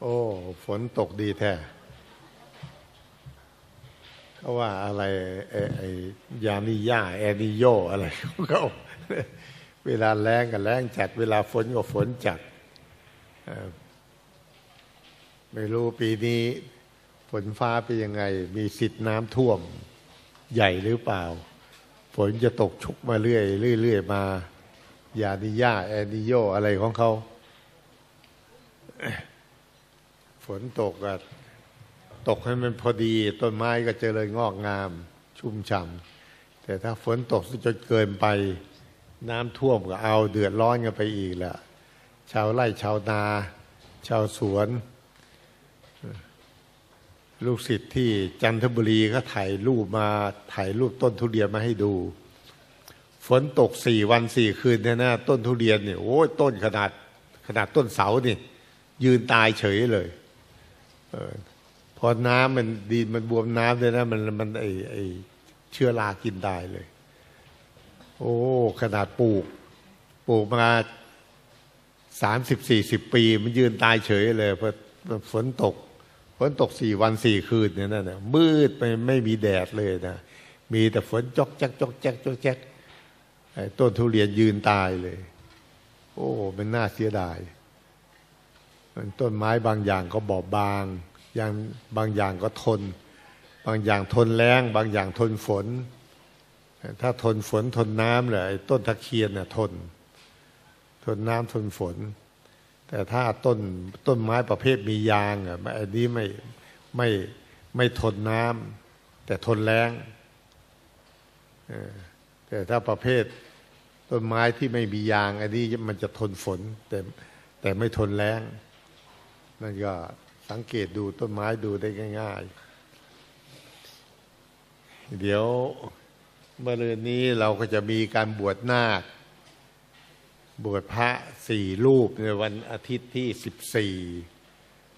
โอ้ ฝนตกดีแท้เขาว่าอะไรไอ้ไอยานิย่าแอนิโยอะไรของเขาเวลาแรงก็แรงจัด เวลาฝนก็ฝนจัด ไม่รู้ปีนี้ฝนฟ้าเป็นยังไง มีสิทธิ์น้ำท่วมใหญ่หรือเปล่า ฝนจะตกชุกมาเรื่อยเรื่อยมายานิย่าแอนิโยอะไรของเขา ฝนตกอะตกให้มันพอดี ต้นไม้ก็เจริญงอกงาม ชุ่มฉ่ำแต่ถ้าฝนตกจนเกินไป น้ำท่วมก็เอาเดือดร้อนกันไปอีกแหละชาวไร่ชาวนา ชาวสวน ลูกศิษย์ที่จันทบุรีก็ถ่ายรูปมาถ่ายรูปต้นทุเรียนมาให้ดู ฝนตกสี่วันสี่คืนเนี่ยนะต้นทุเรียนเนี่ยโอ้ยต้นขนาดขนาดต้นเสานี่ยืนตายเฉยเลย พอน้ำมันดินมันบวมน้ำเลยนะมันมันไอไอเชื้อรากินได้เลย โอ้ ขนาดปลูก ปลูกมาสามสิบสี่สิบปี มันยืนตายเฉยเลยเพอฝนตกฝนตกสี่วันสี่คืนเนี่ยนั่นนะมืดไปไม่มีแดดเลยนะ มีแต่ฝนจอกแจ๊กจอกแจ๊กจอกแจ๊กต้นทุเรียนยืนตายเลย โอ้ มันน่าเสียดาย ต้นไม้บางอย่างก็บอบบางอย่างบางอย่างก็ทน บางอย่างทนแรงบางอย่างทนฝน ถ้าทนฝนทนน้ำเลยต้นตะเคียนน่ะทน ทนน้ำทนฝน แต่ถ้าต้นต้นไม้ประเภทมียางอะอันนี้ไม่ไม่ไม่ทนน้ำแต่ทนแรงเออแต่ถ้าประเภทต้นไม้ที่ไม่มียาง อันนี้มันจะทนฝนแต่แต่ไม่ทนแรง นั่นก็สังเกตดูต้นไม้ดูได้ง่าย ๆ เดี๋ยวเมื่อเรือนนี้เราก็จะมีการบวชนาค บวชพระสี่รูปในวันอาทิตย์ที่สิบสี่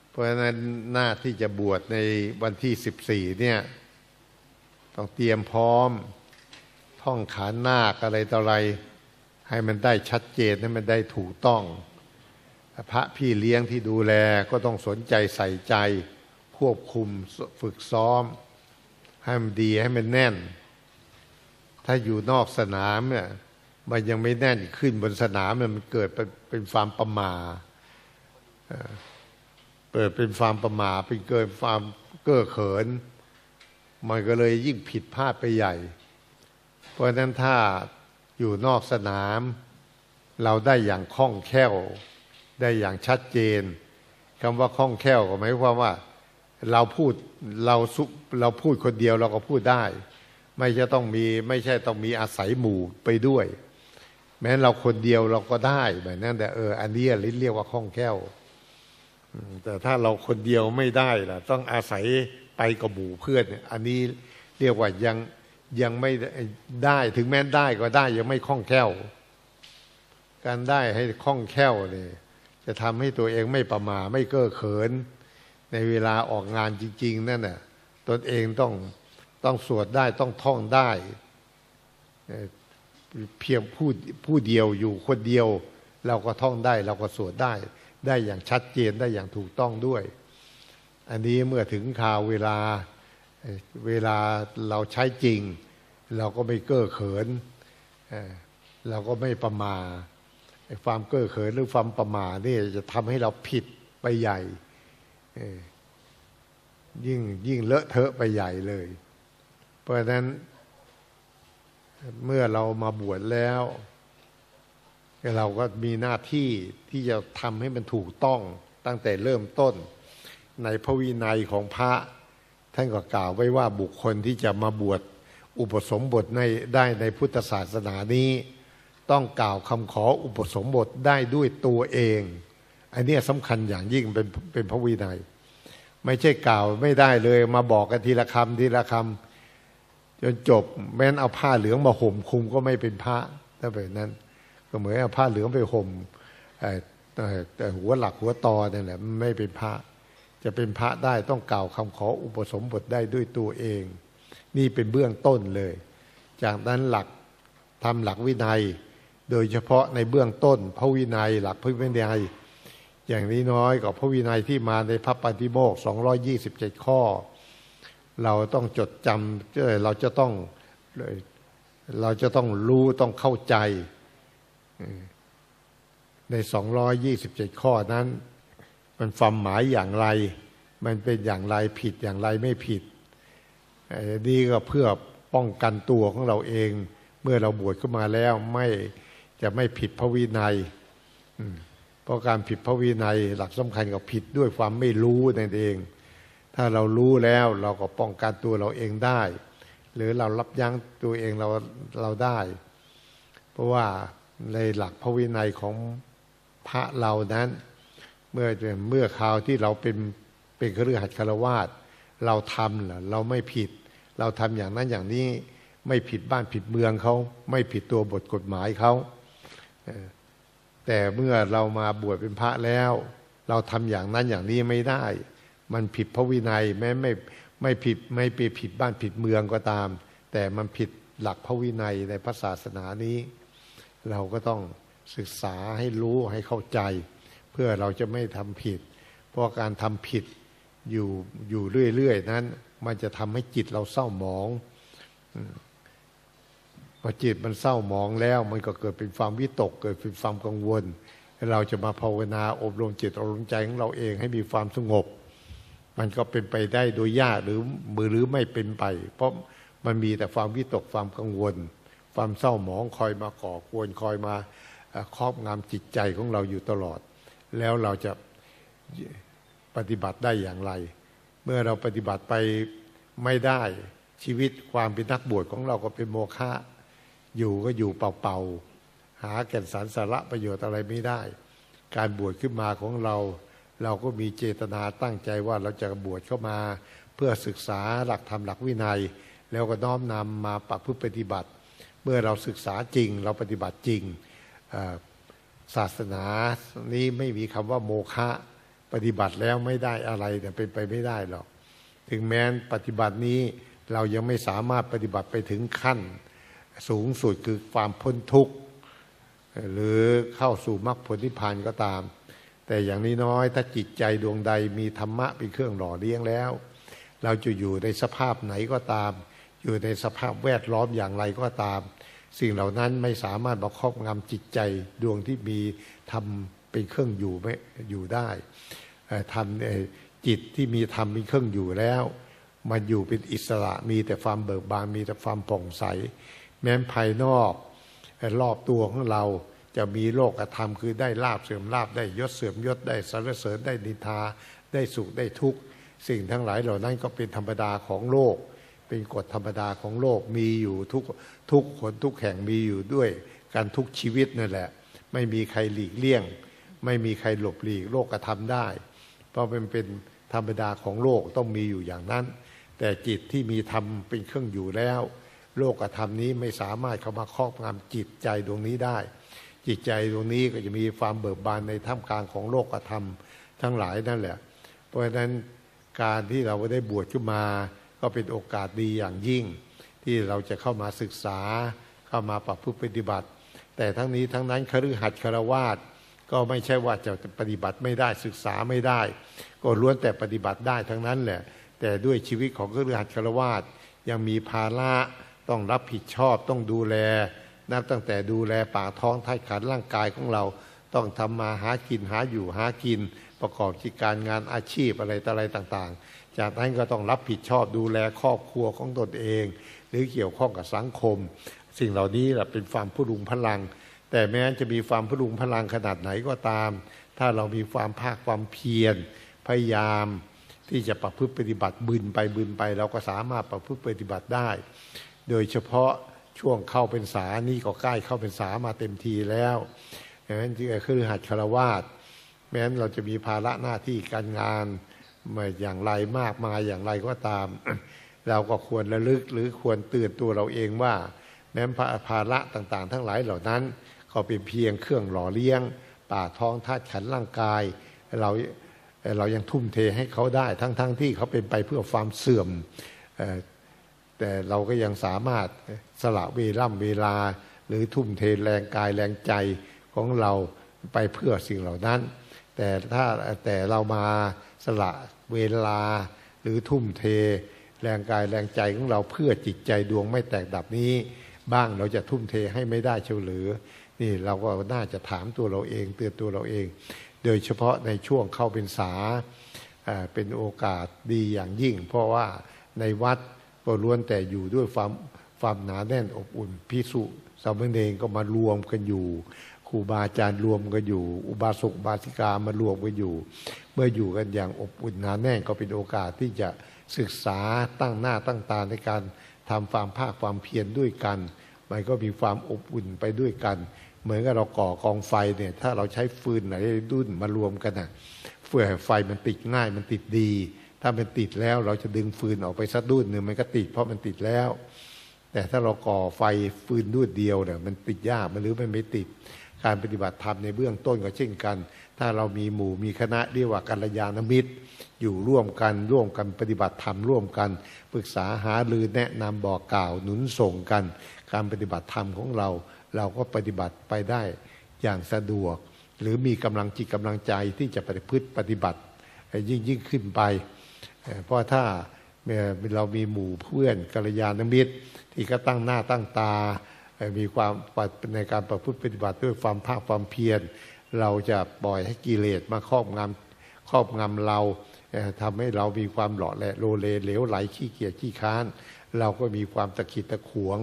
เพราะฉะนั้นหน้าที่จะบวชในวันที่สิบสี่เนี่ย ต้องเตรียมพร้อมท่องขานนาคอะไรต่ออะไร ให้มันได้ชัดเจนให้มันได้ถูกต้อง พระพี่เลี้ยงที่ดูแลก็ต้องสนใจใส่ใจ ควบคุมฝึกซ้อม ให้มันดีให้มันแน่น ถ้าอยู่นอกสนามเนี่ยมันยังไม่แน่นขึ้นบนสนามเนี่ยมันเกิดเป็นความประมาเอ่อเปิดเป็นความประมาเป็นเกินความเก้อเขิน มันก็เลยยิ่งผิดพลาดไปใหญ่ เพราะฉะนั้นถ้าอยู่นอกสนาม เราได้อย่างคล่องแคล่ว ได้อย่างชัดเจนคำว่าคล่องแคล่วก็หมายความว่าเราพูดเราสุเราพูดคนเดียวเราก็พูดได้ ไม่จะต้องมีไม่ใช่ต้องมีอาศัยหมู่ไปด้วย แม้เราคนเดียวเราก็ได้แบบนั้นแต่เอออันนี้ลิ้นเรียกว่าคล่องแคล่วแต่ถ้าเราคนเดียวไม่ได้ล่ะ ต้องอาศัยไปกับหมู่เพื่อนอันนี้เรียกว่ายังยังไม่ได้ถึงแม้ได้ก็ได้ยังไม่คล่องแคล่ว การได้ให้คล่องแคล่วเนี่ย จะทำให้ตัวเองไม่ประมาไม่เก้อเขิน ในเวลาออกงานจริง ๆ นั่นน่ะตนเองต้องต้องสวดได้ต้องท่องได้เพียงผู้ผู้เดียวอยู่คนเดียว เราก็ท่องได้ เราก็สวดได้ ได้อย่างชัดเจนได้อย่างถูกต้องด้วย อันนี้เมื่อถึงข่าวเวลาเวลาเราใช้จริง เราก็ไม่เก้อเขิน เราก็ไม่ประมาไอ้ ความเก้อเขินหรือความประมานี่จะทำให้เราผิดไปใหญ่ยิ่งยิ่งเลอะเทอะไปใหญ่เลย เพราะฉะนั้น เมื่อเรามาบวชแล้ว เราก็มีหน้าที่ที่จะทำให้มันถูกต้องตั้งแต่เริ่มต้น ในพระวินัยของพระ ท่านก็กล่าวไว้ว่าบุคคลที่จะมาบวชอุปสมบทในได้ในพุทธศาสนานี้ ต้องกล่าวคำขออุปสมบทได้ด้วยตัวเอง อันเนี้ยสำคัญอย่างยิ่งเป็นเป็นพระวินัย ไม่ใช่กล่าวไม่ได้เลย มาบอกกันทีละคำทีละคำจนจบ แม้นเอาผ้าเหลืองมาห่มคลุมก็ไม่เป็นพระถ้าแบบนั้น ก็เหมือนเอาผ้าเหลืองไปห่มเอ่อเอ่อแต่หัวหลักหัวตอนั่แหละไม่เป็นพระ จะเป็นพระได้ต้องกล่าวคำขออุปสมบทได้ด้วยตัวเอง นี่เป็นเบื้องต้นเลย จากนั้นหลักทำหลักวินัย โดยเฉพาะในเบื้องต้นพระวินัยหลักพระวินัย อย่างนี้น้อยกับพระวินัยที่มาในพระปฏิโมกข์227 ข้อ เราต้องจดจำเราจะต้องเราจะต้องรู้ต้องเข้าใจ ใน 227 ข้อนั้น มันความหมายอย่างไร มันเป็นอย่างไรผิดอย่างไรไม่ผิดนี่ก็เพื่อป้องกันตัวของเราเอง เมื่อเราบวชขึ้นมาแล้วไม่ จะไม่ผิดพระวินัยเพราะการผิดพระวินัย หลักสำคัญกับผิดด้วยความไม่รู้นั่นเอง ถ้าเรารู้แล้วเราก็ป้องกันตัวเราเองได้ หรือเรารับยั้งตัวเองเราเราได้ เพราะว่าในหลักพระวินัยของพระเรานั้น เมื่อเมื่อคราวที่เราเป็นเป็นเครือขัดคารวาสเราทำเหรอเราไม่ผิด เราทำอย่างนั้นอย่างนี้ไม่ผิดบ้านผิดเมืองเขาไม่ผิดตัวบทกฎหมายเขา แต่เมื่อเรามาบวชเป็นพระแล้ว เราทำอย่างนั้นอย่างนี้ไม่ได้ มันผิดพระวินัยแม้ไม่ไม่ผิดไม่ไปผิดบ้านผิดเมืองก็ตาม แต่มันผิดหลักพระวินัยในพระศาสนานี้ เราก็ต้องศึกษาให้รู้ให้เข้าใจ เพื่อเราจะไม่ทำผิด เพราะการทำผิดอยู่อยู่เรื่อย ๆ นั้น มันจะทำให้จิตเราเศร้าหมอง พอจิตมันเศร้าหมองแล้ว มันก็เกิดเป็นความวิตก เกิดเป็นความกังวล เราจะมาภาวนาอบรมจิตอบรมใจของเราเองให้มีความสงบ มันก็เป็นไปได้โดยยากหรือมือหรือไม่เป็นไป เพราะมันมีแต่ความวิตกความกังวล ความเศร้าหมองคอยมาก่อกวนคอยมาครอบงำจิตใจของเราอยู่ตลอด แล้วเราจะปฏิบัติได้อย่างไร เมื่อเราปฏิบัติไปไม่ได้ชีวิตความเป็นนักบวชของเราก็เป็นโมฆะ อยู่ก็อยู่เป่าๆหาแก่นสารสาระประโยชน์อะไรไม่ได้ การบวชขึ้นมาของเรา เราก็มีเจตนาตั้งใจว่าเราจะบวชเข้ามา เพื่อศึกษาหลักธรรมหลักวินัย แล้วก็น้อมนำมาปรับพฤติปฏิบัติ เมื่อเราศึกษาจริง เราปฏิบัติจริงศาสนานี้ไม่มีคำว่าโมฆะปฏิบัติแล้วไม่ได้อะไรแต่เป็นไปไม่ได้หรอก ถึงแม้นปฏิบัตินี้เรายังไม่สามารถปฏิบัติไปถึงขั้น สูงสุดคือความพ้นทุกข์หรือเข้าสู่มรรคผลนิพพานก็ตาม แต่อย่างนี้น้อยถ้าจิตใจดวงใดมีธรรมะเป็นเครื่องหล่อเลี้ยงแล้ว เราจะอยู่ในสภาพไหนก็ตาม อยู่ในสภาพแวดล้อมอย่างไรก็ตาม สิ่งเหล่านั้นไม่สามารถมาครอบงำจิตใจดวงที่มีทำเป็นเครื่องอยู่ไม่อยู่ได้ทำจิตที่มีธรรมเป็นเครื่องอยู่แล้ว มันอยู่เป็นอิสระมีแต่ความเบิกบานมีแต่ความผ่องใส แม้ภายนอกรอบตัวของเราจะมีโลกธรรมคือได้ลาบเสื่อมลาบได้ยศเสื่อมยศได้สรรเสริญได้นินทาได้สุขได้ทุกข์สิ่งทั้งหลายเหล่านั้นก็เป็นธรรมดาของโลก เป็นกฎธรรมดาของโลกมีอยู่ทุกทุกคนทุกแห่งมีอยู่ด้วยการทุกชีวิตนั่นแหละ ไม่มีใครหลีกเลี่ยง ไม่มีใครหลบหลีกโลกกระทำได้ เพราะเป็นเป็นธรรมดาของโลกต้องมีอยู่อย่างนั้น แต่จิตที่มีธรรมเป็นเครื่องอยู่แล้ว โลกธรรมนี้ไม่สามารถเข้ามาครอบงำจิตใจดวงนี้ได้ จิตใจดวงนี้ก็จะมีความเบิกบานในท่ามกลางของโลกธรรมทั้งหลายนั่นแหละ เพราะฉะนั้นการที่เราได้บวชขึ้นมา ก็เป็นโอกาสดีอย่างยิ่ง ที่เราจะเข้ามาศึกษาเข้ามาปรับพฤติปฏิบัติ แต่ทั้งนี้ทั้งนั้นคฤหัสถ์คารวาสก็ไม่ใช่ว่าจะปฏิบัติไม่ได้ศึกษาไม่ได้ ก็ล้วนแต่ปฏิบัติได้ทั้งนั้นแหละ แต่ด้วยชีวิตของคฤหัสถ์คารวาสยังมีภาระ ต้องรับผิดชอบต้องดูแล นับตั้งแต่ดูแลปากท้องท้ายขันร่างกายของเรา ต้องทำมาหากินหาอยู่หากิน ประกอบกิจการงานอาชีพอะไรต่ออะไรต่างๆ จากนั้นก็ต้องรับผิดชอบดูแลครอบครัวของตนเอง หรือเกี่ยวข้องกับสังคม สิ่งเหล่านี้แหละเป็นความพลุงพลัง แต่แม้จะมีความพลุงพลังขนาดไหนก็ตาม ถ้าเรามีความภาคความเพียรพยายามที่จะประพฤติปฏิบัติบึนไปบึนไป เราก็สามารถประพฤติปฏิบัติได้ โดยเฉพาะช่วงเข้าเป็นสานี่ก็ใกล้เข้าเป็นสามาเต็มทีแล้วดังนั้นที่คือหัดคารวาสแม้นเราจะมีภาระหน้าที่การงานมาอย่างไรมากมาอย่างไรก็ตาม เราก็ควรระลึกหรือควรตื่นตัวเราเองว่า แม้ภาระต่างๆ ทั้งหลายเหล่านั้น ก็เป็นเพียงเครื่องหล่อเลี้ยงปากท้องธาตุขันร่างกาย เราเรายังทุ่มเทให้เขาได้ทั้งๆทที่เขาเป็นไปเพื่อความเสื่อม แต่เราก็ยังสามารถสละเวล่ำเวลา หรือทุ่มเทแรงกายแรงใจของเราไปเพื่อสิ่งเหล่านั้น แต่ถ้าแต่เรามาสละเวลาหรือทุ่มเท แรงกายแรงใจของเราเพื่อจิตใจดวงไม่แตกดับนี้ บ้างเราจะทุ่มเทให้ไม่ได้เชียวหรือนี่เราก็น่าจะถามตัวเราเองเตือนตัวเราเอง โดยเฉพาะในช่วงเข้าเป็นษาอ่าเป็นโอกาสดีอย่างยิ่ง เพราะว่าในวัด ก็ล้วนแต่อยู่ด้วยความความหนาแน่นอบอุ่นพิสุสามเณรก็มารวมกันอยู่ครูบาอาจารย์รวมกันอยู่ อุบาสกบาสิกามารวมกันอยู่ เมื่ออยู่กันอย่างอบอุ่นหนาแน่นก็เป็นโอกาสที่จะศึกษาตั้งหน้าตั้งตาในการทำความภาคความเพียรด้วยกัน มันก็มีความอบอุ่นไปด้วยกัน เหมือนกับเราก่อกองไฟเนี่ยถ้าเราใช้ฟืนไหนดุ้นมารวมกันนะเฟื่อไฟมันติดง่ายมันติดดี ถ้ามันติดแล้วเราจะดึงฟืนออกไปสักดุ้นหนึ่งมันก็ติดเพราะมันติดแล้ว แต่ถ้าเราก่อไฟฟืนดุ้นเดียวเนี่ยมันติดยากมันหรือมันไม่ติด การปฏิบัติธรรมในเบื้องต้นก็เช่นกัน ถ้าเรามีหมู่มีคณะเรียกว่ากัลยาณมิตร อยู่ร่วมกันร่วมกันปฏิบัติธรรมร่วมกันปรึกษาหารือแนะนำบอกกล่าวหนุนส่งกัน การปฏิบัติธรรมของเรา เราก็ปฏิบัติไปได้อย่างสะดวก หรือมีกำลังจิตกำลังใจที่จะปฏิพฤติปฏิบัติยิ่งยิ่งขึ้นไป เพราะถ้าเรามีหมู่เพื่อนกัลยาณมิตร ที่ก็ตั้งหน้าตั้งตา มีความในการประพฤติปฏิบัติด้วยความภาคความเพียร เราจะปล่อยให้กิเลสมาครอบงำครอบงำเราทำให้เรามีความหล่อแหละโลเลเหลวไหลขี้เกียจขี้ค้าน เราก็มีความตะขิดตะขวง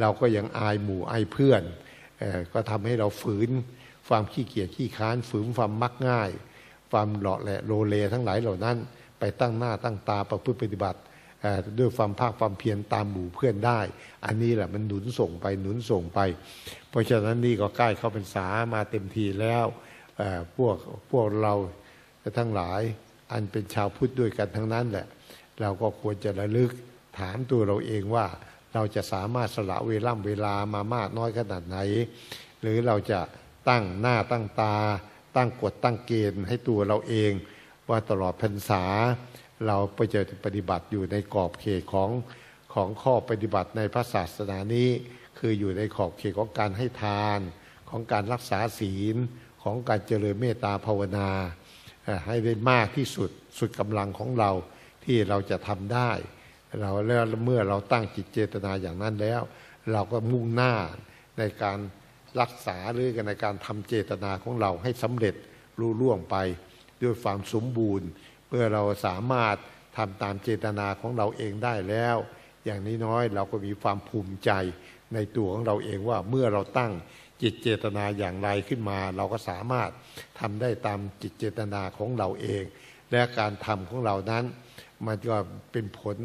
เราก็ยังอายหมู่อายเพื่อนอก็ทำให้เราฝืนความขี้เกียจขี้ค้าน ฝืนความมักง่าย ความหล่อแหละโลเลทั้งหลายเหล่านั้น ไปตั้งหน้าตั้งตาประพฤติปฏิบัติด้วยความภาคความเพียรตามหมู่เพื่อนได้ อันนี้แหละมันหนุนส่งไปหนุนส่งไป เพราะฉะนั้นนี่ก็ใกล้เข้าเป็นษามาเต็มทีแล้วพวกพวกเราทั้งหลายอันเป็นชาวพุทธด้วยกันทั้งนั้นแหละ เราก็ควรจะระลึกถามตัวเราเองว่าเราจะสามารถสละเวล่ำเวลามามากน้อยขนาดไหน หรือเราจะตั้งหน้าตั้งตา ตั้งกฎตั้งเกณฑ์ให้ตัวเราเอง ว่าตลอดพรรษา เราไปเจอปฏิบัติอยู่ในกรอบเขตของของข้อปฏิบัติในพระศาสนานี้ คืออยู่ในขอบเขตของการให้ทาน ของการรักษาศีลของการเจริญเมตตาภาวนา ให้ได้มากที่สุดสุดกำลังของเราที่เราจะทำได้ เราแล้วเมื่อเราตั้งจิตเจตนาอย่างนั้นแล้ว เราก็มุ่งหน้าในการรักษาหรือในการทำเจตนาของเราให้สำเร็จรุ่ล่วงไป ด้วยความสมบูรณ์ เมื่อเราสามารถทำตามเจตนาของเราเองได้แล้ว อย่างนี้น้อยๆเราก็มีความภูมิใจในตัวของเราเองว่าเมื่อเราตั้งจิตเจตนาอย่างไรขึ้นมา เราก็สามารถทำได้ตามจิตเจตนาของเราเอง และการทำของเรานั้น มันก็เป็นผล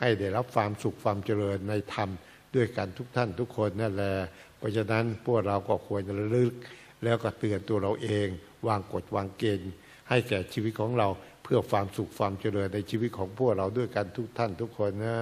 ให้ได้รับความสุขความเจริญในธรรมด้วยกันทุกท่านทุกคนนั่นแหละเพราะฉะนั้นพวกเราก็ควรจะระลึก แล้วก็เตือนตัวเราเอง วางกฎวางเกณฑ์ ให้แก่ชีวิตของเราเพื่อความสุขความเจริญในชีวิตของพวกเราด้วยกันทุกท่านทุกคนนะ